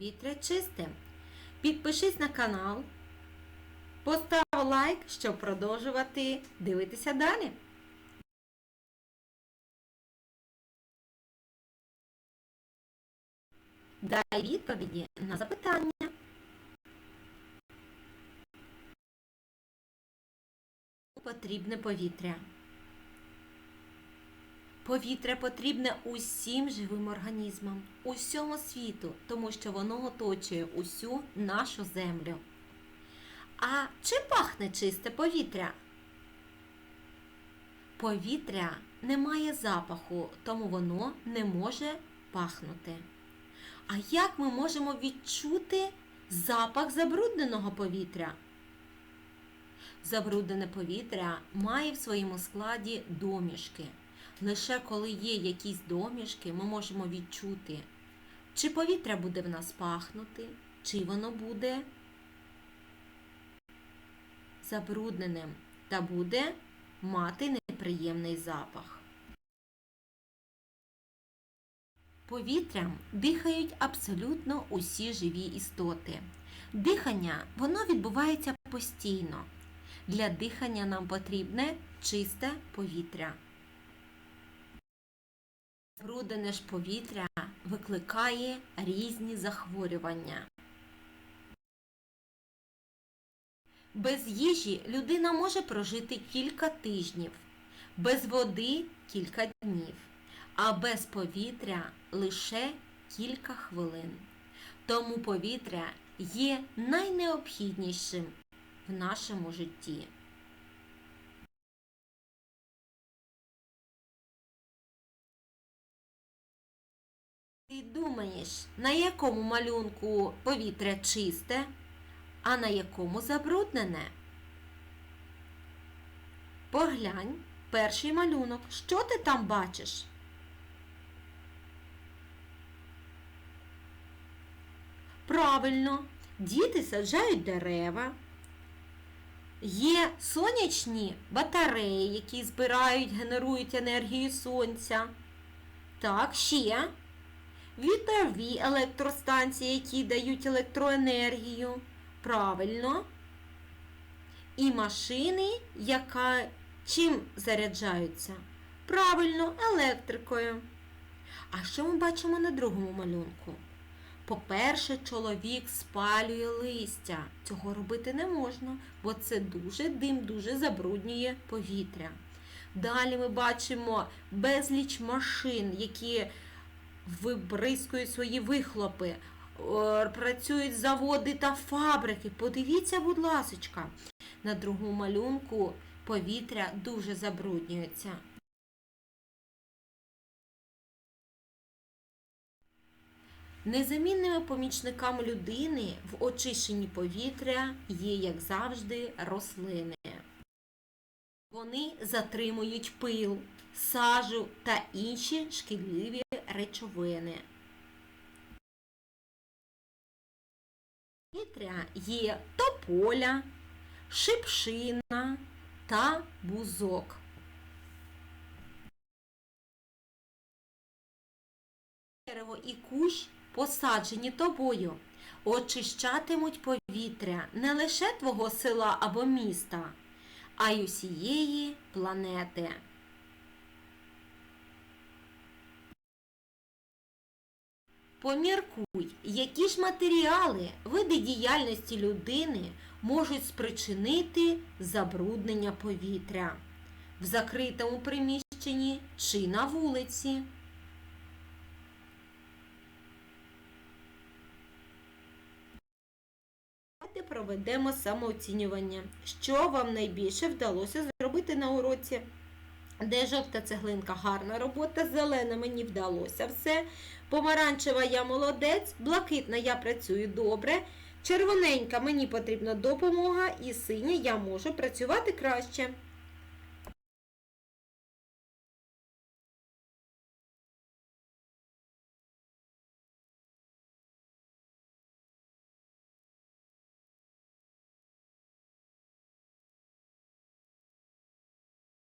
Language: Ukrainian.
Вітря чисте. Підпишись на канал, постав лайк, щоб продовжувати дивитися далі. Дай відповіді на запитання. Потрібне повітря. Повітря потрібне усім живим організмам, усьому світу, тому що воно оточує усю нашу землю. А чи пахне чисте повітря? Повітря не має запаху, тому воно не може пахнути. А як ми можемо відчути запах забрудненого повітря? Забруднене повітря має в своєму складі домішки. Лише коли є якісь домішки, ми можемо відчути, чи повітря буде в нас пахнути, чи воно буде забрудненим та буде мати неприємний запах. Повітрям дихають абсолютно усі живі істоти. Дихання воно відбувається постійно. Для дихання нам потрібне чисте повітря. Забруднене ж повітря викликає різні захворювання. Без їжі людина може прожити кілька тижнів, без води кілька днів, а без повітря лише кілька хвилин. Тому повітря є найнеобхіднішим в нашому житті. Думаєш, на якому малюнку повітря чисте, а на якому забруднене? Поглянь перший малюнок. Що ти там бачиш? Правильно, діти саджають дерева. Є сонячні батареї, які збирають, генерують енергію сонця. Так, ще вітрові електростанції, які дають електроенергію. Правильно. І машини, яка чим заряджаються? Правильно, електрикою. А що ми бачимо на другому малюнку? По-перше, чоловік спалює листя. Цього робити не можна, бо це дуже дим, дуже забруднює повітря. Далі ми бачимо безліч машин, які вибризкують свої вихлопи, працюють заводи та фабрики. Подивіться, будь ласочка, на другому малюнку повітря дуже забруднюється. Незамінними помічниками людини в очищенні повітря є, як завжди, рослини. Вони затримують пил, сажу та інші шкідливі речовини. Повітря є тополя, шипшина та бузок. Дерево і кущ, посаджені тобою, очищатимуть повітря не лише твого села або міста, а й усієї планети. Поміркуй, які ж матеріали, види діяльності людини можуть спричинити забруднення повітря в закритому приміщенні чи на вулиці. Давайте проведемо самооцінювання. Що вам найбільше вдалося зробити на уроці? Де жовта цеглинка гарна робота, зелена мені вдалося все. Помаранчева я молодець, блакитна я працюю добре. Червоненька мені потрібна допомога і синя я можу працювати краще.